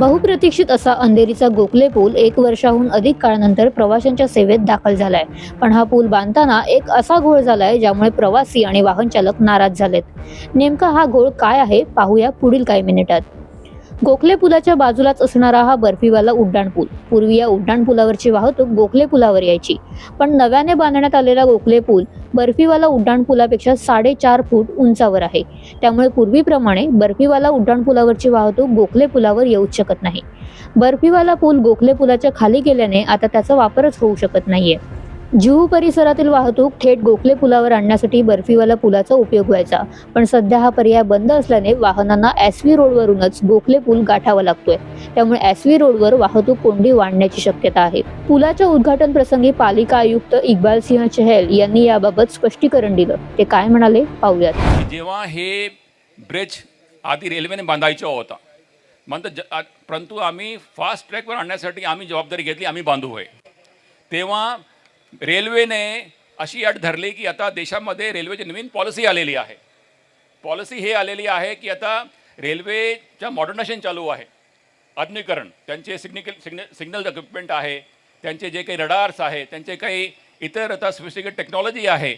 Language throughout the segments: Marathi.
बहुप्रतीक्षित असा अंधेरीचा गोखले पूल एक वर्षाहून अधिक काळानंतर प्रवाशांच्या सेवेत दाखल झालाय. पण हा पूल बांधताना एक असा घोळ झालाय ज्यामुळे प्रवासी आणि वाहन चालक नाराज झालेत. नेमका हा घोळ काय आहे? पाहूया पुढील काही मिनिटात. गोखले पुलाच्या बाजूलाच असणारा हा बर्फीवाला उड्डाण पूल. पूर्वी या उड्डाण पुलावरची वाहतूक गोखले पुलावर यायची. पण नव्याने बांधण्यात आलेला गोखले पूल बर्फीवाला उड्डाण पुलापेक्षा साडेचार फूट उंचावर आहे. त्यामुळे पूर्वीप्रमाणे बर्फीवाला उड्डाण पुलावरची वाहतूक गोखले पुलावर येऊच शकत नाही. बर्फीवाला पूल गोखले पुलाच्या खाली गेल्याने आता त्याचा वापरच होऊ शकत नाहीये. जुहू परिसरातील वाहतूक थेट गोखले पुलावर आणण्यासाठी बर्फीवाला पुलाचा उपयोग व्हायचा. पण सध्या हा पर्याय बंद असल्याने वाहनांना एस व्ही रोडवरूनच गोखले पूल गाठावा लागतोय. त्यामुळे एस व्ही रोडवर वाहतूक कोंडी वाढण्याची शक्यता आहे. पुलाच्या उद्घाटन प्रसंगी पालिका आयुक्त इक्बाल सिंह चहल यांनी याबाबत स्पष्टीकरण दिलं. ते काय म्हणाले पाहूयात. जेव्हा हे ब्रिज आधी रेल्वेने बांधायचा होता म्हणतं ज परंतु आम्ही फास्ट ट्रॅकवर आणण्यासाठी आम्ही जबाबदारी घेतली आम्ही बांधू होय. तेव्हा रेल्वेने अशी अट धरली की आता देशामध्ये रेल्वेची नवीन पॉलिसी आलेली आहे. पॉलिसी हे आलेली आहे की आता रेल्वेच्या मॉडर्नायझेशन चालू आहे. आधुनिकरण त्यांचे सिग्निकल सिग्न सिग्नल इक्विपमेंट आहे त्यांचे जे काही रडार्स आहे त्यांचे काही इतर आता सोफिस्टिकेट टेक्नॉलॉजी आहे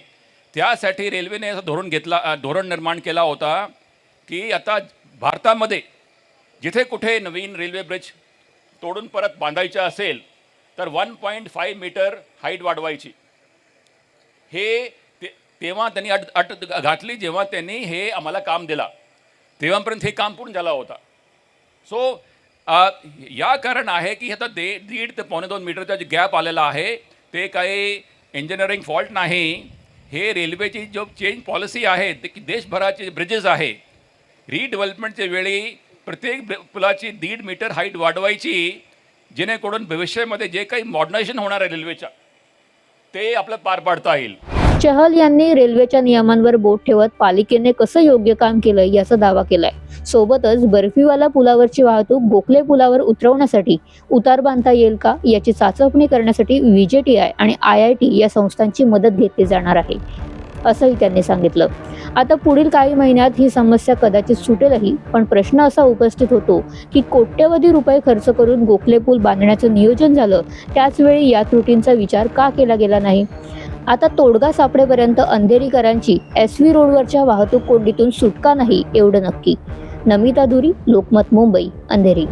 त्यासाठी रेल्वेने असं धोरण घेतला धोरण निर्माण केला होता की आता भारतामध्ये जिथे कुठे नवीन रेल्वे ब्रिज तोडून परत बांधायचं असेल तर one point five metre height वाढवायची. हे ते तेव्हा त्यांनी अट अट घातली जेव्हा त्यांनी हे आम्हाला काम दिला. तेव्हापर्यंत हे काम पूर्ण झाला होता. सो या कारण आहे की आता दे दीड ते पावणे दोन मीटरचा जे गॅप आलेला आहे ते काही इंजिनिअरिंग फॉल्ट नाही. हे रेल्वेची जो चेंज पॉलिसी आहे ते की देशभराचे ब्रिजेस आहे. रिडेव्हलपमेंटच्या वेळी प्रत्येक पुलाची दीड मीटर हाईट वाढवायची. जेणेकरून भविष्यामध्ये जे काही मॉडर्नायझेशन होणार आहे रेल्वेच्या ते आपलं पार पाडता येईल. चहल यांनी रेल्वेच्या नियमांवर बोट ठेवत पालिकेने कसं योग्य काम केलं याचा दावा केलाय. सोबतच बर्फीवाला पुलावरची वाहतूक गोखले पुलावर उतरवण्यासाठी उतार बांधता येईल का याची चाचपणी करण्यासाठी व्हीजेटीआय आणि आय आय टी या संस्थांची मदत घेतली जाणार आहे. असंही त्यांनी सांगितलं. आता पुढील काही महिन्यात ही समस्या कदाचित सुटेलही पण प्रश्न असा उपस्थित होतो की कोट्यवधी रुपये खर्च करून गोखले पूल बांधण्याचं नियोजन झालं त्याचवेळी या त्रुटींचा विचार का केला गेला नाही? आता तोडगा सापडेपर्यंत अंधेरीकरांची एस व्ही रोडवरच्या वाहतूक कोंडीतून सुटका नाही एवढं नक्की. नमिता धुरी लोकमत मुंबई अंधेरी.